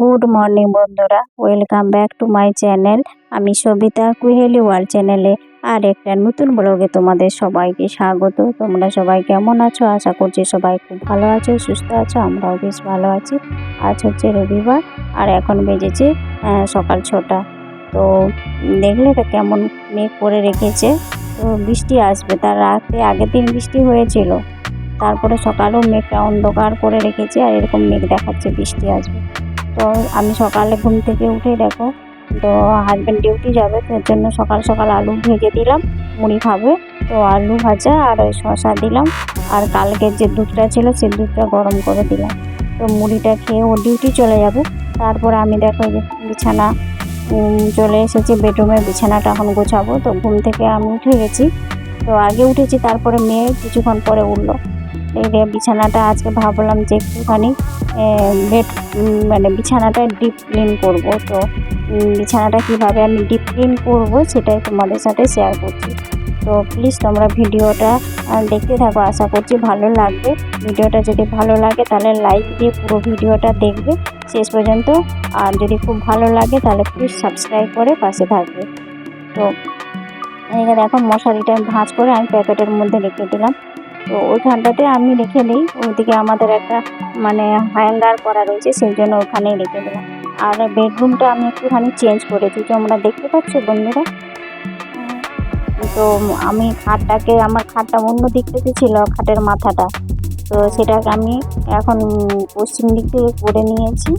Good morning বন্ধুরা, welcome back to my channel. আমি সবিতা কুহেলি world চ্যানেলে আর একটা নতুন ব্লগে তোমাদের সবাইকে স্বাগত। তোমরা সবাই কেমন আছো? আশা করছি সবাই খুব ভালো আছো, সুস্থ আছো, আমরাও বেশ ভালো আছি। আজ হচ্ছে রবিবার আর এখন বেজেছে সকাল ছটা। তো দেখলে তো কেমন মেঘ করে রেখেছে। তো বৃষ্টি আসবে, তার রাতে আগের দিন বৃষ্টি হয়েছিল। তারপরে সকালেও মেঘটা অন্ধকার করে রেখেছে আর এরকম মেঘ দেখাচ্ছে বৃষ্টি আসবে। তো আমি সকালে ঘুম থেকে উঠে দেখো, তো হাজব্যান্ড ডিউটি যাবে তার জন্য সকাল সকাল আলু ভেজে দিলাম, মুড়ি খাবে। তো আলু ভাজা আর ওই শসা দিলাম, আর কালকের যে দুধটা ছিল সে দুধটা গরম করে দিলাম। তো মুড়িটা খেয়ে ও ডিউটি চলে যাবে। তারপর আমি দেখো যে বিছানা চলে এসেছি বেডরুমে বিছানাটা এখন গোছাবো। তো ঘুম থেকে আমি উঠে গেছি। তো আগে উঠেছি, তারপরে মেয়ে কিছুক্ষণ পরে উঠল। বিছানাটা আজকে ভাবলাম যে একটুখানি বেড মানে বিছানাটা ডিপ ক্লিন করব। তো বিছানাটা কীভাবে আমি ডিপ ক্লিন করব সেটাই তোমাদের সাথে শেয়ার করছি। তো প্লিজ তোমরা ভিডিওটা দেখতে থাকো, আশা করছি ভালো লাগবে। ভিডিওটা যদি ভালো লাগে তাহলে লাইক দিয়ে পুরো ভিডিওটা দেখবে শেষ পর্যন্ত। আর যদি খুব ভালো লাগে তাহলে প্লিজ সাবস্ক্রাইব করে পাশে থাকবে। তো এখানে দেখো মশারিটা ভাঁজ করে আমি প্যাকেটের মধ্যে রেখে দিলাম। তো ওইখানটাতে আমি রেখে দিই। ওইদিকে আমাদের একটা মানে হ্যাঙ্গার করা রয়েছে, সেই জন্য ওখানেই রেখে দিলাম। আর বেডরুমটা আমি একটুখানি চেঞ্জ করেছি, তোমরা দেখতে পাচ্ছ বন্ধুরা? তো আমি খাটটাকে, আমার খাটটা অন্য দিক থেকে ছিল, খাটের মাথাটা। তো সেটাকে আমি এখন পশ্চিম দিক থেকে করে নিয়েছি।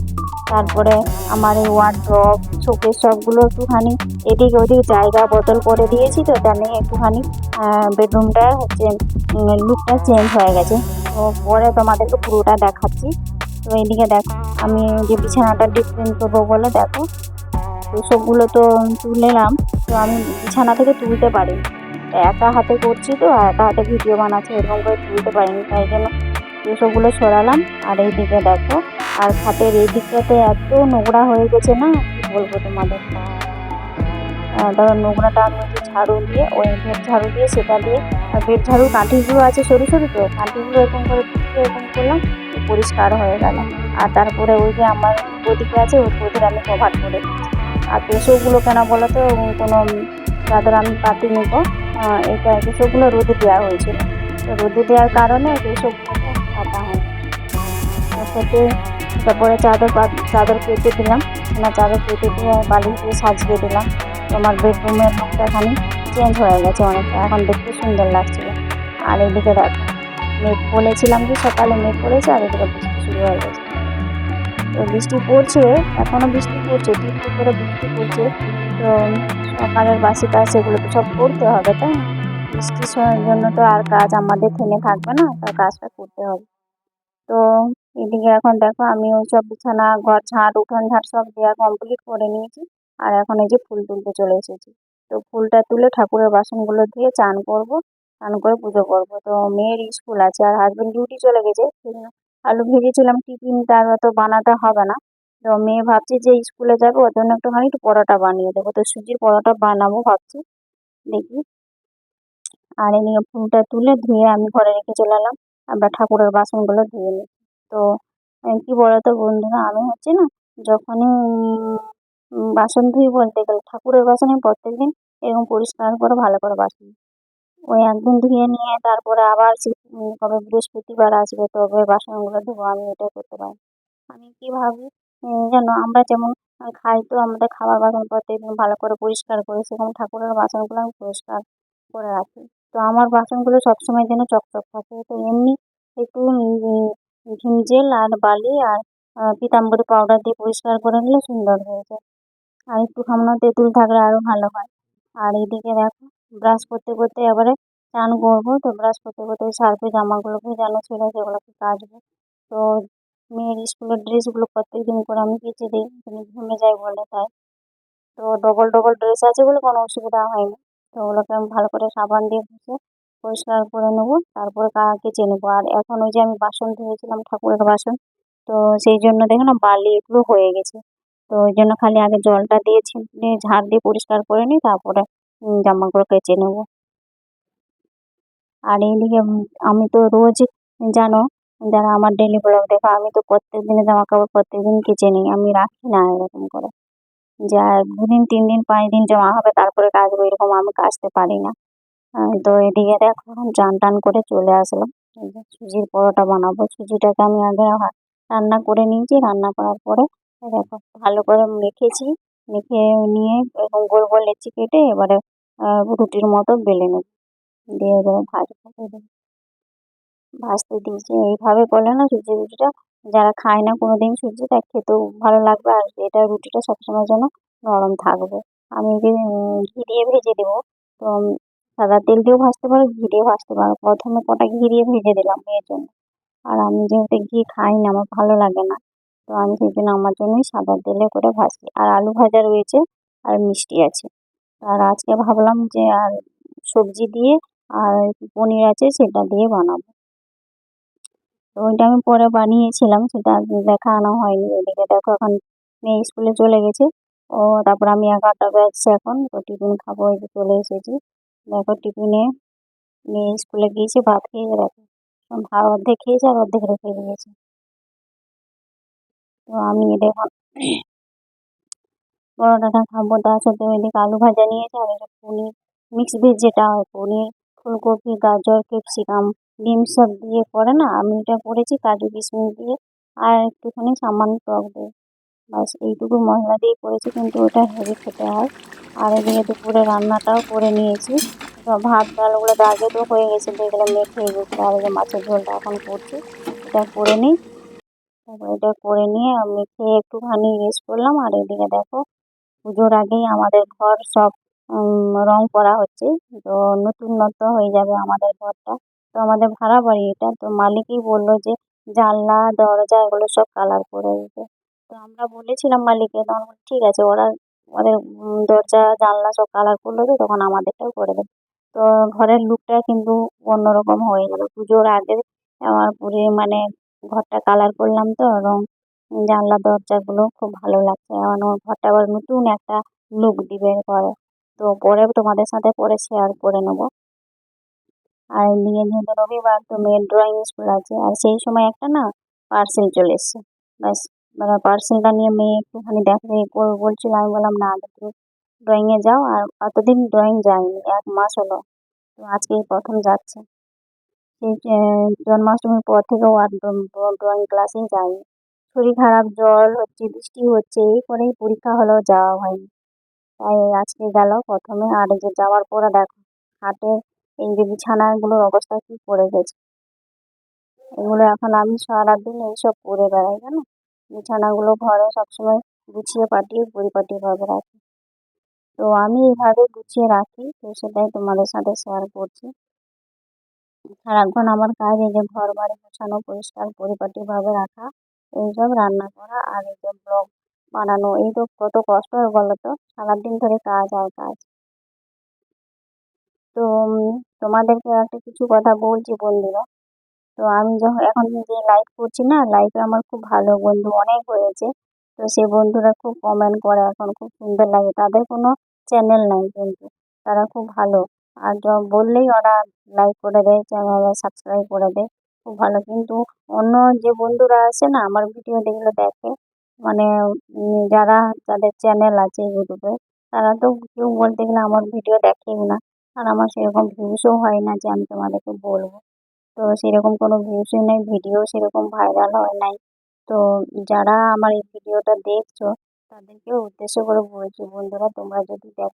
তারপরে আমার এই ওয়ার্ড্রপ শোকেস সবগুলো একটুখানি এদিকে ওদিকে জায়গা বদল করে দিয়েছি তো নিয়ে একটুখানি বেডরুমটা হচ্ছে লুকটা চেঞ্জ হয়ে গেছে। তো পরে তোমাদেরকে পুরোটা দেখাচ্ছি। তো এইদিকে দেখো, আমি যে বিছানাটা ডিফারেন্ট করব বলে দেখো, তো সবগুলো তো তুলেলাম, তো আমি বিছানা থেকে তুলতে পারি একা হাতে করছি তো, আর একা হাতে ভিডিও বানাচ্ছি, এরকম করে তুলতে পারিনি, তাই জন্য এসবগুলো সরালাম। আর এইদিকে দেখো আর খাটের এই দিকটাতে এত নোংরা হয়ে গেছে না বলব তোমাদের? তারপর নোংরাটা আমি একটু ঝাড়ু দিয়ে, ওই বেড ঝাড়ু দিয়ে সেটা দিয়ে, আর বেড ঝাড়ু কাঁটিগুলো আছে সরু সরু তো কাঁটিগুলো এরকম করে এরকম করলাম, পরিষ্কার হয়ে গেল। আর তারপরে ওই যে আমার ওদিকে আছে, ওই ওদের আমি কভার করে আর তোষকগুলো কেন বলো তো কোনো চাদর আমি পাতি নিব এটা তোষকগুলো রোদে দেওয়া হয়েছিল। তো রোদে দেওয়ার কারণে তোষকগুলো কাটা হয় তার সাথে তারপরে চাদর চাদর কেটে দিলাম। না, চাদর কেটে দিয়ে বালিশ দিয়ে সাজিয়ে দিলাম। তোমার বেডরুমের লুকটা খানি চেঞ্জ হয়ে গেছে অনেকটা। এখন দেখতে সুন্দর লাগছিল। আর এদিকে দেখো, মেঘ বলেছিলাম যে সকালে মেঘ পড়েছে আর এদিকে বৃষ্টি শুরু হয়ে গেছে। তো বৃষ্টি পড়ছে এখনও বৃষ্টি পড়ছে টিপ করে বৃষ্টি পড়ছে। তো সকালের বাসি কাজ সেগুলো তো সব করতে হবে, তাই বৃষ্টির জন্য তো আর কাজ আমাদের থেমে থাকবে না, তার কাজটা করতে হবে। তো এদিকে এখন দেখো আমি ওই সব বিছানা, ঘর ঝাঁট উঠোন ঝাঁট সব দেওয়া কমপ্লিট করে নিয়েছি। আর এখন এই যে ফুল তুলতে চলে এসেছি। তো ফুলটা তুলে ঠাকুরের বাসনগুলো ধুয়ে চান করব, চান করে পুজো করব। তো মেয়ের স্কুল আছে আর হাজবেন্ড ডিউটি চলে গেছে আলু ভেজেছিলাম টিফিনটা আর অত বানাতে হবে না। তো মেয়ে ভাবছি যে স্কুলে যাবে, ওর জন্য একটুখানি একটু পরোটা বানিয়ে দেবো। তো সুজির পরোটা বানাবো ভাবছি, দেখি। আর এই নিয়ে ফুলটা তুলে ধুয়ে আমি ঘরে রেখে চলে এলাম। আবার ঠাকুরের বাসনগুলো ধুয়ে নিই তো কি বলতো বন্ধুরা, আমি হচ্ছে না যখনই বাসন ধুই বলতে গেলে, ঠাকুরের বাসনে আমি প্রত্যেকদিন এরকম পরিষ্কার করে, ভালো করে বাসন ওই একদিন ধুয়ে নিয়ে তারপরে আবার কবে বৃহস্পতিবার আসবে, তবে বাসনগুলো ধোবো আমি এটাই করতে পারি আমি কি ভাবি যেন আমরা যেমন খাই তো আমাদের খাবার বাসন প্রত্যেকদিন ভালো করে পরিষ্কার করি, সেরকম ঠাকুরের বাসনগুলো আমি পরিষ্কার করে রাখি। তো আমার বাসনগুলো সবসময় যেন চকচক থাকে, তো এমনি একটু ভিম জেল আর বালি আর পিতাম্বরী পাউডার দিয়ে পরিষ্কার করে নিলে সুন্দর হয়ে যায়। আর একটু সামান্য তেঁতুল থাকলে আরও ভালো হয়। আর এদিকে দেখো ব্রাশ করতে করতে এবারে চান করব। তো ব্রাশ করতে করতে সার্ফে জামাগুলো ভেজানো ছিল সেগুলোকে কাচবো। তো মেয়ের স্কুলের ড্রেসগুলো প্রত্যেক দিন করে আমি কেচে দিই। ঘুমে যায় বলে তাই। তো ডবল ডবল ড্রেস আছে বলে কোনো অসুবিধা হয়নি। তো ওগুলোকে আমি ভালো করে সাবান দিয়ে ঘষে পরিষ্কার করে নেব, তারপরে কা কেচে নেব। আর এখন ওই যে আমি বাসন ধুয়েছিলাম, ঠাকুরের বাসন, তো সেই জন্য দেখো না বালি এগুলো হয়ে গেছে। তো ওই জন্য খালি আগে জলটা দিয়ে ছিটিয়ে ঝাড় দিয়ে পরিষ্কার করে নিই তারপরে জামাগুলো কেচে নেব। আর এইদিকে আমি তো রোজ, জানো, যারা আমার ডেলি ব্লগ দেখো, আমি তো প্রত্যেক দিনে জামা কাপড় প্রত্যেক দিন কেচে নিই আমি রাখি না এরকম করে। যা, দুদিন তিন দিন পাঁচ দিন জমা হবে, তারপরে কাচবো এরকম আমি কাচতে পারি না। তো এদিকে দেখো চান টান করে চলে আসলাম। সুজির পরোটা বানাবো। সুজিটাকে আমি আগে রান্না করে নিয়েছি। রান্না করার পরে দেখো ভালো করে মেখেছি। মেখে নিয়ে এরকম গোল গোল লেচি কেটে এবারে রুটির মতো বেলে নেব। দিয়ে এবারে এই দেখো, ভাজতে দিয়েছি। এইভাবে করলে না সুজি রুটিটা যারা খায় না কোনোদিন সুজি তা খেতেও ভালো লাগবে। আর এটা রুটিটা সবসময় যেন নরম থাকবে। আমি ঘি দিয়ে ভেজে দেবো তো সাদা তেল দিয়েও ভাজতে পারো, ঘি দিয়ে ভাজতে পারো। প্রথমে কটা ঘি দিয়ে ভেজে দিলাম মেয়ের জন্য। আর আমি যেহেতু ঘি খাই না, আমার ভালো লাগে না, তো আমি সেই জন্য আমার জন্যই সাদা তেলে করে ভাজছি। আর আলু ভাজা রয়েছে আর মিষ্টি আছে। আর আজকে ভাবলাম যে আর সবজি দিয়ে আর পনির আছে, সেটা দিয়ে বানাবো। তো ওইটা আমি পরে বানিয়েছিলাম, সেটা দেখানো হয়নি। এদিকে দেখো এখন মেয়ে স্কুলে চলে গেছে। ও তারপর আমি এগারোটা বাজছে এখন, তো টিফিন খাব, এই চলে এসেছি। দেখো টিফিনে মেয়ে স্কুলে গিয়েছে, ভাত খেয়ে দেখো ভাত অর্ধেক খেয়েছে আর অর্ধেক রেখে দিয়েছে তো আমি দেখো, পরোটাটা খাব। তার সাথে ওইদিকে আলু ভাজা নিয়েছে আর এটা পনির মিক্স ভেজ যেটা হয়, পনির, ফুলকপি, গাজর ক্যাপসিকাম ডিম সব দিয়ে করে না আমি এটা করেছি, কাজু কিশমিশ দিয়ে, আর একটুখানি সামান্য টক দিয়ে ব্যাস এইটুকু মশলা দিয়ে করেছি কিন্তু ওটা হেভি খেতে হয়। আর এদিকে দুপুরে রান্নাটাও করে নিয়েছি। ভাত ডালগুলো আগে তো হয়ে গেছে, দেখলাম মেখে গেছে আর মাছের ঝোলটা এখন করছি, এটা করে নিই। তারপর এটা করে নিয়ে আমি খেয়ে একটুখানি রেস্ট করলাম। আর এদিকে দেখো, পুজোর আগেই আমাদের ঘর সব রং করা হচ্ছে। তো নতুনত্ব হয়ে যাবে আমাদের ঘরটা। তো আমাদের ভাড়া বাড়ি এটা। তো মালিকই বলল যে জানলা, দরজা এগুলো সব কালার করে দিতে। তো আমরা বলেছিলাম মালিককে তখন বলল, ঠিক আছে ওরা ওদের দরজা জানলা সব কালার করল তো তখন আমাদেরটাও করে দেবে। তো ঘরের লুকটা কিন্তু অন্যরকম হয়ে যাবে পুজোর আগে আমার পুরো মানে ঘরটা কালার করলাম তো এবং জানলা দরজাগুলো খুব ভালো লাগছে। এখন ঘরটা আবার নতুন একটা লুক দিবে ঘরে। তো পরে তোমাদের সাথে পরে শেয়ার করে নেব। আর নিয়ে যেহেতু রবিবার তো মেয়ের ড্রয়িং স্কুল আছে আর সেই সময় একটা না পার্সেল চলে এসছে। ব্যাস। মানে পার্সেলটা নিয়ে মেয়ে একটুখানি দেখে বলছিল, আমি বললাম, না একটু ড্রয়িংয়ে যাও, আর অতদিন ড্রয়িং যায়নি, এক মাস হলো। তো আজকেই প্রথম যাচ্ছে। জন্মাষ্টমীর পর থেকে ও আর ড্রয়িং ক্লাসেই যায়নি। শরীর খারাপ, জ্বর হচ্ছে, বৃষ্টি হচ্ছে, এই করেই পরীক্ষা হলেও যাওয়া হয়নি। তাই আজকে গেল প্রথমে, আর যে যাওয়ার পরে দেখো হাটে এই যে বিছানাগুলোর অবস্থা কি করে গেছে। এগুলো এখন আমি সারাদিন এইসব করে বেড়াই, জানো? বিছানাগুলো ঘরে সবসময় গুছিয়ে পাঠিয়ে পরিপাটিভাবে রাখি। তো আমি এইভাবে গুছিয়ে রাখি, তো সেটাই তোমাদের সাথে শেয়ার করছি। সারাক্ষণ আমার কাজ, এই যে ঘর বাড়ি গোছানো, পরিষ্কার পরিপাটিভাবে রাখা এইসব রান্না করা আর এই যে ব্লগ বানানো, এই তো কত কষ্ট হয় বলো তো? সারাদিন ধরে কাজ আর কাজ। তো তোমাদেরকে একটা কিছু কথা বলছি বন্ধুরা। তো আমি যখন, এখন যে লাইভ করছি না লাইভে আমার খুব ভালো বন্ধু অনেক হয়েছে। তো সেই বন্ধুরা খুব কমেন্ট করে, এখন খুব সুন্দর লাগে। তাদের কোনো চ্যানেল নাই কিন্তু, তারা খুব ভালো। আর বললেই ওরা লাইক করে দেয় চ্যানেলে সাবস্ক্রাইব করে দেয়, খুব ভালো। কিন্তু অন্য যে বন্ধুরা আছে না, আমার ভিডিও যেগুলো দেখে মানে যারা যাদের চ্যানেল আছে ইউটিউবে তারা তো কেউ বলতে গেলে আমার ভিডিও দেখেই না। আর আমার সেরকম ভিউসও হয় না যে আমি তোমাদেরকে বলব। তো সেরকম কোনো ভিউসই নেই ভিডিও সেরকম ভাইরাল হয় নাই। তো যারা আমার এই ভিডিওটা দেখছ তাদেরকে উদ্দেশ্য করে বলছি, বন্ধুরা, তোমরা যদি দেখ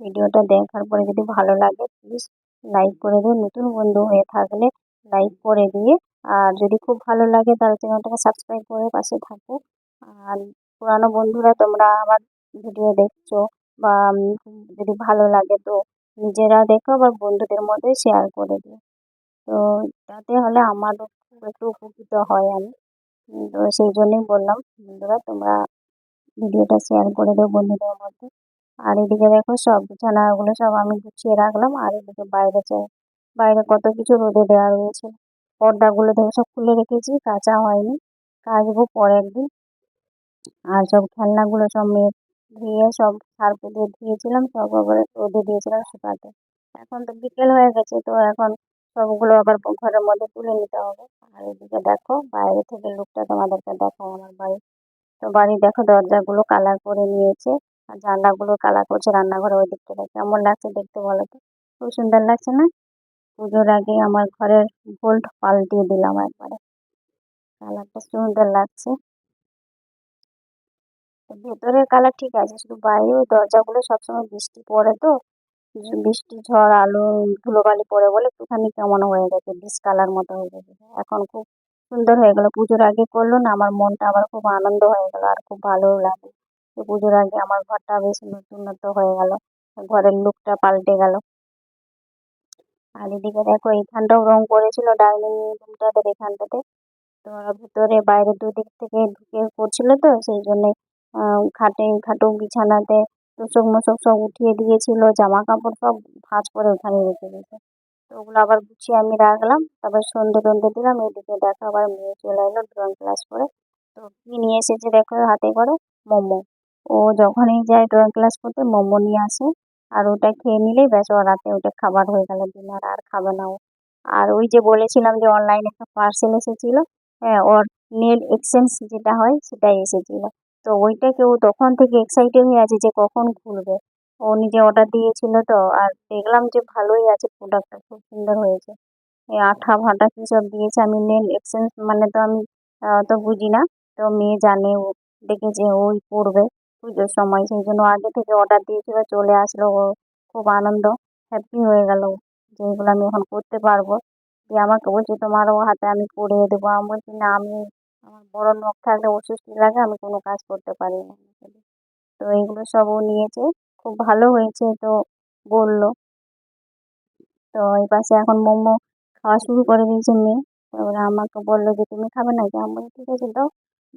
ভিডিওটা দেখার পরে যদি ভালো লাগে প্লিজ লাইক করে দিও। নতুন বন্ধু হয়ে থাকলে লাইক করে দিয়ে আর যদি খুব ভালো লাগে, তাহলে চ্যানেলটাকে সাবস্ক্রাইব করে পাশে থাকো। আর পুরানো বন্ধুরা, তোমরা আমার ভিডিও দেখছ বা যদি ভালো লাগে তো নিজেরা দেখো বা বন্ধুদের মধ্যে শেয়ার করে দিও। তো তাতে হলে আমারও খুব একটু উপকৃত হয় আমি। তো সেই জন্যই বললাম, বন্ধুরা তোমরা ভিডিওটা শেয়ার করে দেবো বন্ধুদের মধ্যে। আর এদিকে দেখো সব বিছানাগুলো সব আমি গুছিয়ে রাখলাম, আর এদিকে বাইরে চাই বাইরে কত কিছু রোদে দেওয়া রয়েছে। পর্দাগুলো দেখো সব খুলে রেখেছি, কাচা হয়নি, কাচবো পরের দিন। আর সব খেলনাগুলো সব মেয়ে ধুয়ে সব সার্ফে দিয়ে ধুয়েছিলাম সব আবার রোদে দিয়েছিলাম শুকাতে। এখন তো বিকেল হয়ে গেছে, তো এখন সবগুলো আবার ঘরের মধ্যে তুলে নিতে হবে। আর এদিকে দেখো, বাইরে থেকে লুকটা তোমাদেরকে দেখাও আমার বাড়ি। তো বাড়ি দেখো দরজাগুলো কালার করে নিয়েছে, আর জানলাগুলো কালার করছে রান্নাঘরে ওই দিক থেকে কেমন লাগছে দেখতে বলো তো? খুব সুন্দর লাগছে না? পুজোর আগে আমার ঘরের গোল্ড পাল্টিয়ে দিলাম একবারে। কালারটা সুন্দর লাগছে। ভেতরের কালার ঠিক আছে, শুধু বাইরে ওই দরজাগুলো সবসময় বৃষ্টি পড়ে তো। বৃষ্টি, ঝড়, আলো, ধুলোবালি পড়ে বলে একটুখানি কেমন হয়ে গেছে ডিস কালার মতো হয়ে গেছে। এখন খুব সুন্দর হয়ে গেল। পুজোর আগে করল না, আমার মনটা আবার খুব আনন্দ হয়ে গেল আর খুব ভালোও লাগে পুজোর আগে আমার ঘরটা বেশ নতুনত্ব হয়ে গেল। ঘরের লুকটা পাল্টে গেল। আর এদিকে দেখো, এইখানটাও রং করেছিল ডাইনিং রুমটাতে এখানটাতে। তো ভিতরে বাইরে দুদিক থেকে ঢুকে করছিল তো, সেই জন্যে খাটে, খাটো বিছানাতে তোষক মোষক সব উঠিয়ে দিয়েছিল জামা কাপড় সব ভাঁজ করে ওখানে রেখে দিয়েছে। তো ওগুলো আবার গুছিয়ে আমি রাখলাম, তারপর সন্ধে টন্ধে দিলাম, এদিকে দেখো আবার মেয়ে চলে এলো ড্রয়িং ক্লাস করে। তো কী নিয়ে এসেছে দেখো হাতে করে? মোমো। ও যখনই যায় ড্রয়িং ক্লাস করতে মোমো নিয়ে আসে, আর ওটা খেয়ে নিলেই ব্যাস, ও রাতে ওটা খাবার হয়ে গেল ডিনার, আর খাবে না ও। আর ওই যে বলেছিলাম যে অনলাইনে একটা পার্সেল এসেছিল হ্যাঁ ওর নেল এক্সচেঞ্জ যেটা হয় সেটাই এসেছিল। তো ওইটাকে ও তখন থেকে এক্সাইটেড হয়ে আছে যে কখন খুলবে। ও নিজে অর্ডার দিয়েছিল তো, আর দেখলাম যে ভালোই আছে প্রোডাক্টটা খুব সুন্দর হয়েছে। এই আঠা ফাটা কী সব দিয়েছে আমি নেন এক্সচেঞ্জ মানে তো আমি তো বুঝি না। তো মেয়ে জানে ও, দেখেছে ওই পড়বে পুজোর সময়, সেই জন্য আগে থেকে অর্ডার দিয়েছিল, চলে আসলো ও। খুব আনন্দ হ্যাপি হয়ে গেল যে এগুলো আমি এখন করতে পারব। দিয়ে আমাকে বলছে, তোমারও হাতে আমি পরিয়ে দেবো। আমি বলছি, না, আমি আমার বড় নখ থাকলে অস্বস্তি লাগে, আমি কোনো কাজ করতে পারি না। তো এইগুলো সব ও নিয়েছে, খুব ভালো হয়েছে তো বলল। তো এই পাশে এখন মোমো খাওয়া শুরু করে দিয়েছে মেয়ে। তারপরে আমাকে বলল যে, তুমি খাবে না যে আমি ঠিক আছে দাও।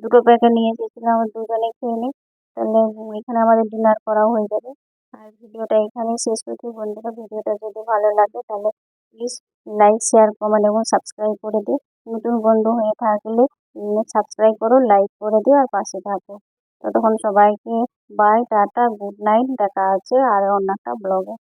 দুটো প্যাকেট নিয়ে এসেছিলাম দুজনে খেয়ে নিই। তাহলে এখানে আমাদের ডিনার করাও হয়ে যাবে। আর ভিডিওটা এখানেই শেষ করছি। বন্ধুরা, ভিডিওটা যদি ভালো লাগে তাহলে প্লিজ লাইক শেয়ার কমেন্ট এবং সাবস্ক্রাইব করে দিও। নতুন বন্ধু হয়ে থাকলে সাবস্ক্রাইব করো লাইক করে দিও আর পাশে থাকো। ততক্ষণ সবাইকে বাই টাটা গুড নাইট দেখা আছে আর অন্য একটা ব্লগে